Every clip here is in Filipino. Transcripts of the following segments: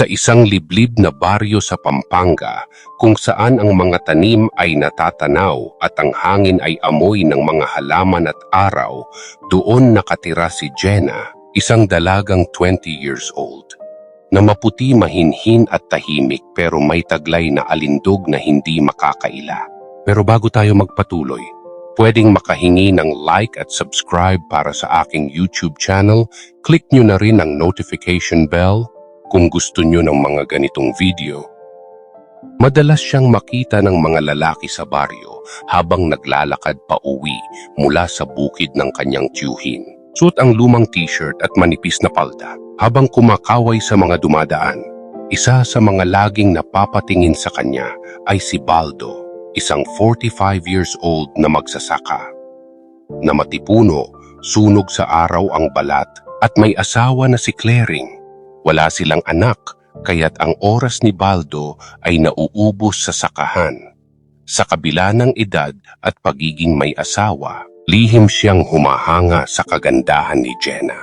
sa isang liblib na baryo sa Pampanga kung saan ang mga tanim ay natatanaw at ang hangin ay amoy ng mga halaman at araw, doon nakatira si Jenna, isang dalagang 20 years old. Na maputi mahinhin at tahimik pero may taglay na alindog na hindi makakaila. Pero bago tayo magpatuloy, pwedeng makahingi ng like at subscribe para sa aking YouTube channel, click nyo na rin ang notification bell kung gusto nyo ng mga ganitong video. Madalas siyang makita ng mga lalaki sa baryo habang naglalakad pa uwi mula sa bukid ng kanyang tiyuhin. Suot ang lumang t-shirt at manipis na palda habang kumakaway sa mga dumadaan. Isa sa mga laging napapatingin sa kanya ay si Baldo, isang 45 years old na magsasaka. Na matipuno, sunog sa araw ang balat at may asawa na si Claring. Wala silang anak, kaya't ang oras ni Baldo ay nauubos sa sakahan. Sa kabila ng edad at pagiging may asawa, lihim siyang humahanga sa kagandahan ni Jenna.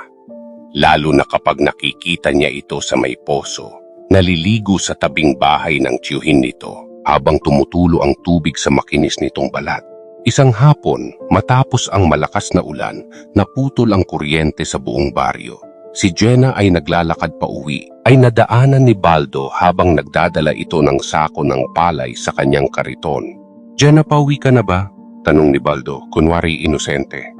Lalo na kapag nakikita niya ito sa may poso, naliligo sa tabing bahay ng tiyuhin nito habang tumutulo ang tubig sa makinis nitong balat. Isang hapon, matapos ang malakas na ulan, naputol ang kuryente sa buong baryo. Si Jenna ay naglalakad pa uwi, ay nadaanan ni Baldo habang nagdadala ito ng sako ng palay sa kanyang kariton. Jenna, pauwi ka na ba? Tanong ni Baldo, kunwari inosente.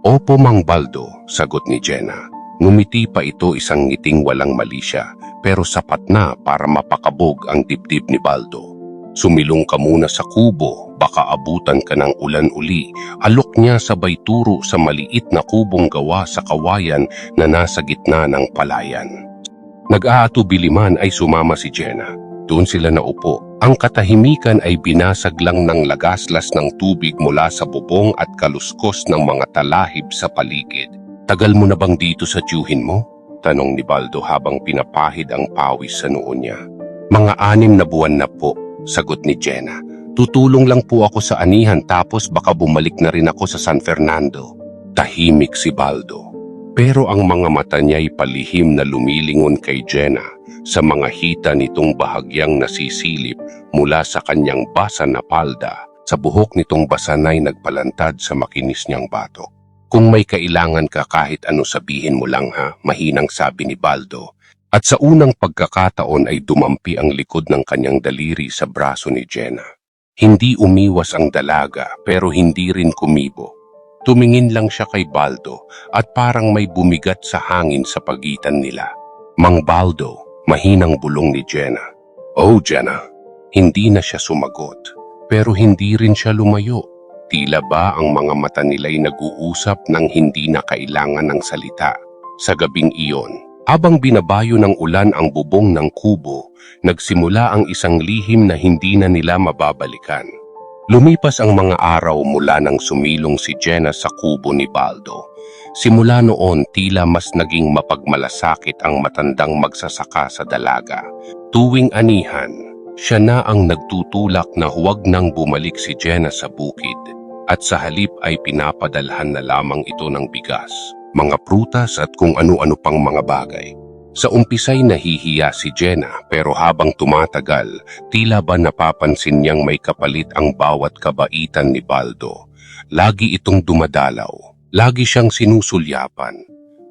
Opo, Mang Baldo, sagot ni Jenna. Ngumiti pa ito isang ngiting walang mali siya, pero sapat na para mapakabog ang dibdib ni Baldo. Sumilong ka muna sa kubo, baka abutan ka ng ulan uli. Alok niya sabay turo sa maliit na kubong gawa sa kawayan na nasa gitna ng palayan. Nag-aatubili man ay sumama si Jenna. Doon sila naupo. Ang katahimikan ay binasag lang ng lagaslas ng tubig mula sa bubong at kaluskos ng mga talahib sa paligid. Tagal mo na bang dito sa tiyuhin mo? Tanong ni Baldo habang pinapahid ang pawis sa noo niya. Mga anim na buwan na po, sagot ni Jenna. Tutulong lang po ako sa anihan tapos baka bumalik na rin ako sa San Fernando. Tahimik si Baldo. Pero ang mga mata niya'y palihim na lumilingon kay Jenna sa mga hita nitong bahagyang nasisilip mula sa kanyang basa na palda. Sa buhok nitong basanay nagpalantad sa makinis niyang batok. Kung may kailangan ka kahit ano sabihin mo lang ha, mahinang sabi ni Baldo. At sa unang pagkakataon ay dumampi ang likod ng kanyang daliri sa braso ni Jenna. Hindi umiwas ang dalaga pero hindi rin kumibo. Tumingin lang siya kay Baldo at parang may bumigat sa hangin sa pagitan nila. Mang Baldo, mahinang bulong ni Jenna. Oh Jenna, hindi na siya sumagot. Pero hindi rin siya lumayo. Tila ba ang mga mata nila'y nag-uusap ng hindi na kailangan ng salita. Sa gabing iyon, habang binabayo ng ulan ang bubong ng kubo, nagsimula ang isang lihim na hindi na nila mababalikan. Lumipas ang mga araw mula nang sumilong si Jenna sa kubo ni Baldo. Simula noon tila mas naging mapagmalasakit ang matandang magsasaka sa dalaga. Tuwing anihan, siya na ang nagtutulak na huwag nang bumalik si Jenna sa bukid at sa halip ay pinapadalhan na lamang ito ng bigas, mga prutas at kung ano-ano pang mga bagay. Sa umpisay nahihiya si Jenna pero habang tumatagal, tila ba napapansin niyang may kapalit ang bawat kabaitan ni Baldo. Lagi itong dumadalaw, lagi siyang sinusulyapan,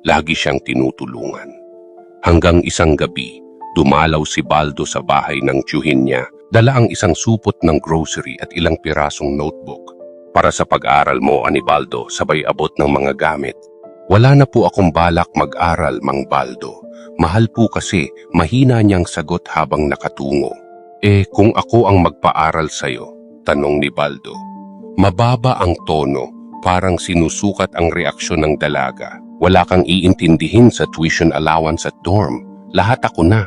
lagi siyang tinutulungan. Hanggang isang gabi, dumalaw si Baldo sa bahay ng tiyuhin niya, dala ang isang supot ng grocery at ilang pirasong notebook. Para sa pag-aral mo, Anibaldo, sabay abot ng mga gamit. Wala na po akong balak mag-aral, Mang Baldo. Mahal po kasi, mahina niyang sagot habang nakatungo. Eh, kung ako ang magpaaral sa'yo, tanong ni Baldo. Mababa ang tono, parang sinusukat ang reaksyon ng dalaga. Wala kang iintindihin sa tuition allowance at dorm. Lahat ako na.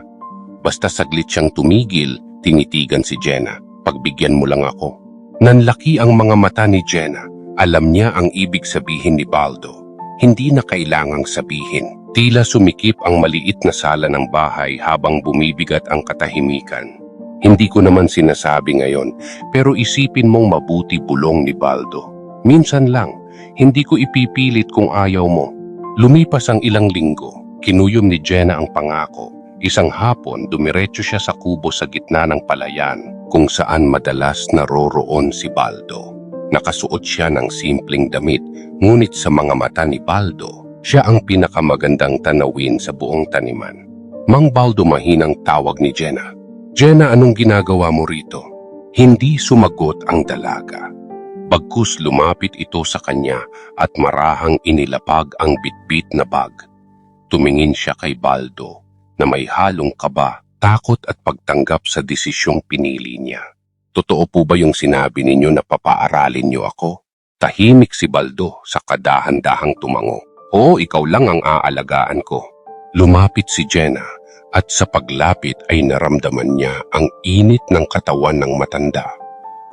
Basta saglit siyang tumigil, tinitigan si Jenna. Pagbigyan mo lang ako. Nanlaki ang mga mata ni Jenna. Alam niya ang ibig sabihin ni Baldo. Hindi na kailangang sabihin. Tila sumikip ang maliit na sala ng bahay habang bumibigat ang katahimikan. Hindi ko naman sinasabi ngayon, pero isipin mong mabuti bulong ni Baldo. Minsan lang, hindi ko ipipilit kung ayaw mo. Lumipas ang ilang linggo, kinuyom ni Jenna ang pangako. Isang hapon, dumiretso siya sa kubo sa gitna ng palayan kung saan madalas naroroon si Baldo. Nakasuot siya ng simpleng damit, ngunit sa mga mata ni Baldo, siya ang pinakamagandang tanawin sa buong taniman. Mang Baldo mahinang tawag ni Jenna. Jenna, anong ginagawa mo rito? Hindi sumagot ang dalaga. Bagkus lumapit ito sa kanya at marahang inilapag ang bitbit na bag. Tumingin siya kay Baldo na may halong kaba, takot at pagtanggap sa desisyong pinili niya. Totoo po ba yung sinabi ninyo na papaaralin niyo ako? Tahimik si Baldo sa kadahan-dahang tumango. Oo, ikaw lang ang aalagaan ko. Lumapit si Jenna at sa paglapit ay naramdaman niya ang init ng katawan ng matanda.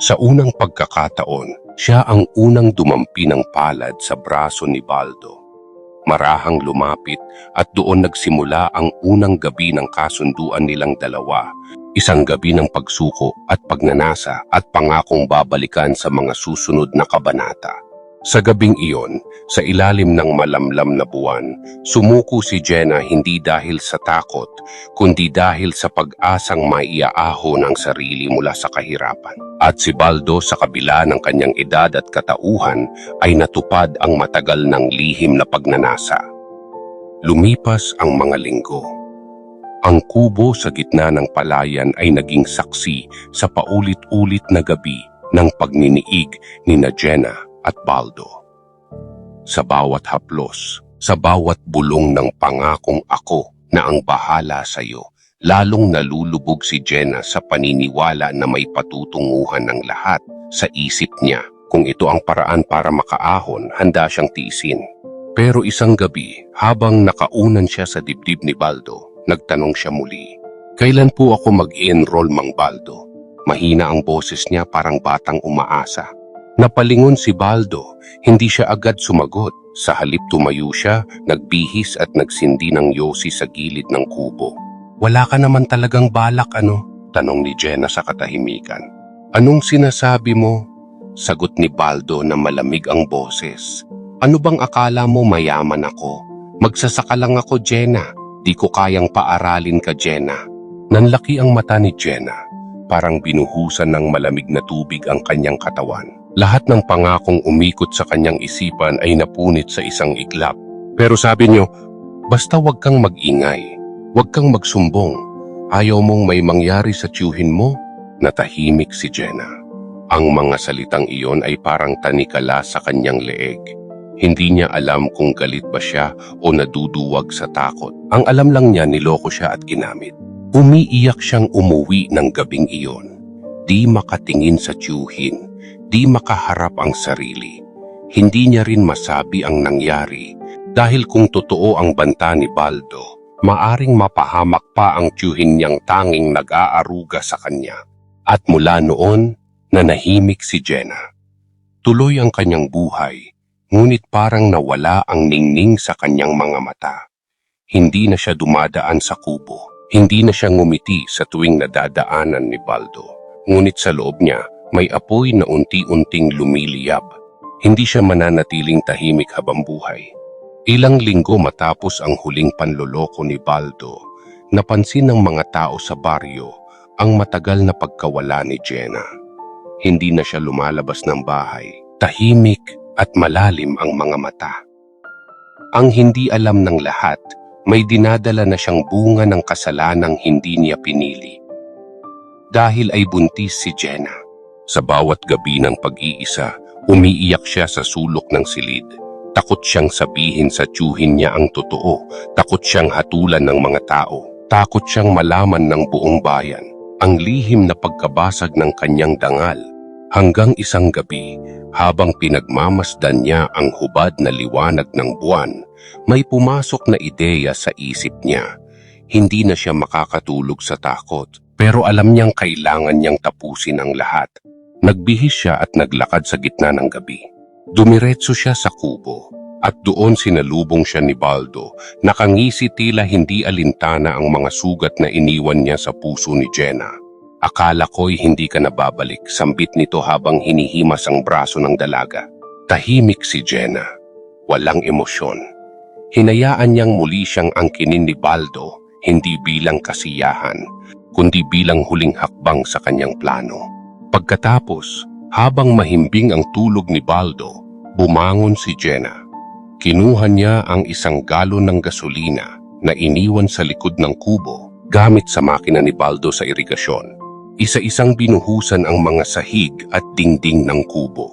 Sa unang pagkakataon, siya ang unang dumampi ng palad sa braso ni Baldo. Marahang lumapit at doon nagsimula ang unang gabi ng kasunduan nilang dalawa. Isang gabi ng pagsuko at pagnanasa at pangakong babalikan sa mga susunod na kabanata. Sa gabing iyon, sa ilalim ng malamlam na buwan, sumuko si Jenna hindi dahil sa takot, kundi dahil sa pag-asang maiaaho ng sarili mula sa kahirapan. At si Baldo sa kabila ng kanyang edad at katauhan ay natupad ang matagal ng lihim na pagnanasa. Lumipas ang mga linggo. Ang kubo sa gitna ng palayan ay naging saksi sa paulit-ulit na gabi ng pagniniig ni na Jenna at Baldo. Sa bawat haplos, sa bawat bulong ng pangakong ako na ang bahala sa iyo, lalong nalulubog si Jenna sa paniniwala na may patutunguhan ng lahat sa isip niya. Kung ito ang paraan para makaahon, handa siyang tiisin. Pero isang gabi, habang nakaunan siya sa dibdib ni Baldo, nagtanong siya muli. Kailan po ako mag-enroll, Mang Baldo? Mahina ang boses niya parang batang umaasa. Napalingon si Baldo, hindi siya agad sumagot. Sa halip tumayo siya, nagbihis at nagsindi ng yosi sa gilid ng kubo. Wala ka naman talagang balak ano? Tanong ni Jenna sa katahimikan. Anong sinasabi mo? Sagot ni Baldo na malamig ang boses. Ano bang akala mo mayaman ako? Magsasaka lang ako, Jenna. Di ko kayang paaralin ka, Jenna. Nanlaki ang mata ni Jenna. Parang binuhusan ng malamig na tubig ang kanyang katawan. Lahat ng pangakong umikot sa kanyang isipan ay napunit sa isang iglap. Pero sabi niyo, basta wag kang mag-ingay. Wag kang magsumbong. Ayaw mong may mangyari sa tiyuhin mo? Natahimik si Jenna. Ang mga salitang iyon ay parang tanikala sa kanyang leeg. Hindi niya alam kung galit ba siya o naduduwag sa takot. Ang alam lang niya niloko siya at ginamit. Umiiyak siyang umuwi ng gabing iyon. Di makatingin sa tiyuhin, di makaharap ang sarili. Hindi niya rin masabi ang nangyari dahil kung totoo ang banta ni Baldo, maaring mapahamak pa ang tiyuhin niyang tanging nag-aaruga sa kanya. At mula noon, nanahimik si Jenna. Tuloy ang kanyang buhay, ngunit parang nawala ang ningning sa kanyang mga mata. Hindi na siya dumadaan sa kubo. Hindi na siya ngumiti sa tuwing nadadaanan ni Baldo. Ngunit sa loob niya, may apoy na unti-unting lumiliyab. Hindi siya mananatiling tahimik habang buhay. Ilang linggo matapos ang huling panloloko ni Baldo, napansin ng mga tao sa baryo ang matagal na pagkawala ni Jenna. Hindi na siya lumalabas ng bahay. Tahimik at malalim ang mga mata. Ang hindi alam ng lahat, may dinadala na siyang bunga ng kasalanang hindi niya pinili. Dahil ay buntis si Jenna. Sa bawat gabi ng pag-iisa, umiiyak siya sa sulok ng silid. Takot siyang sabihin sa tiyuhin niya ang totoo. Takot siyang hatulan ng mga tao. Takot siyang malaman ng buong bayan ang lihim na pagkabasag ng kanyang dangal. Hanggang isang gabi, habang pinagmamasdan niya ang hubad na liwanag ng buwan, may pumasok na ideya sa isip niya. Hindi na siya makakatulog sa takot, pero alam niyang kailangan niyang tapusin ang lahat. Nagbihis siya at naglakad sa gitna ng gabi. Dumiretso siya sa kubo at doon sinalubong siya ni Baldo. Nakangisi tila hindi alintana ang mga sugat na iniwan niya sa puso ni Jenna. Akala ko'y hindi ka nababalik, sambit nito habang hinihimas ang braso ng dalaga. Tahimik si Jenna. Walang emosyon. Hinayaan niyang muli siyang angkinin ni Baldo, hindi bilang kasiyahan, kundi bilang huling hakbang sa kanyang plano. Pagkatapos, habang mahimbing ang tulog ni Baldo, bumangon si Jenna. Kinuha niya ang isang galon ng gasolina na iniwan sa likod ng kubo gamit sa makina ni Baldo sa irigasyon. Isa-isang binuhusan ang mga sahig at dingding ng kubo.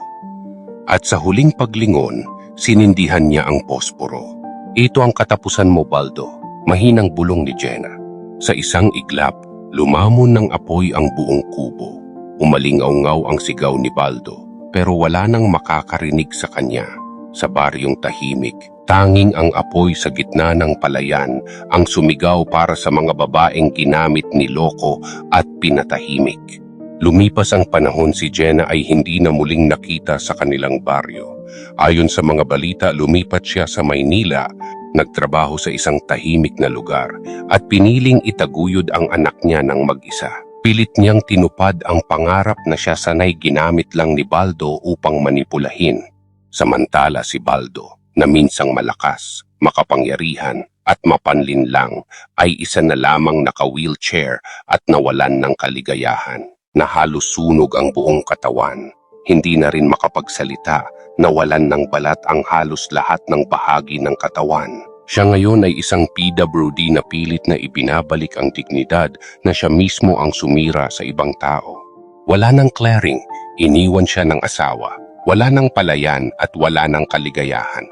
At sa huling paglingon, sinindihan niya ang posporo. Ito ang katapusan mo, Baldo. Mahinang bulong ni Jenna. Sa isang iglap, lumamon ng apoy ang buong kubo. Umalingaw-ngaw ang sigaw ni Baldo, pero wala nang makakarinig sa kanya. Sa baryong tahimik, tanging ang apoy sa gitna ng palayan ang sumigaw para sa mga babaeng ginamit ni Loco at pinatahimik. Lumipas ang panahon si Jenna ay hindi na muling nakita sa kanilang baryo. Ayon sa mga balita, lumipat siya sa Maynila, nagtrabaho sa isang tahimik na lugar at piniling itaguyod ang anak niya ng mag-isa. Pilit niyang tinupad ang pangarap na siya sanay ginamit lang ni Baldo upang manipulahin. Samantala si Baldo, na minsang malakas, makapangyarihan at mapanlinlang, ay isa na lamang naka-wheelchair at nawalan ng kaligayahan na halos sunog ang buong katawan. Hindi na rin makapagsalita, nawalan ng balat ang halos lahat ng bahagi ng katawan. Siya ngayon ay isang PWD na pilit na ibinabalik ang dignidad na siya mismo ang sumira sa ibang tao. Wala ng clearing, iniwan siya ng asawa. Wala ng palayan at wala ng kaligayahan.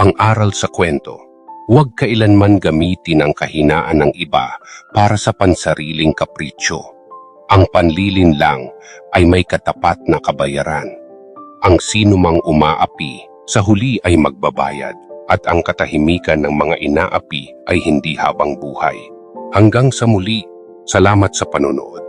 Ang aral sa kwento, huwag kailanman gamitin ang kahinaan ng iba para sa pansariling kapritsyo. Ang panlilin lang ay may katapat na kabayaran. Ang sinumang umaapi sa huli ay magbabayad at ang katahimikan ng mga inaapi ay hindi habang buhay. Hanggang sa muli, salamat sa panonood.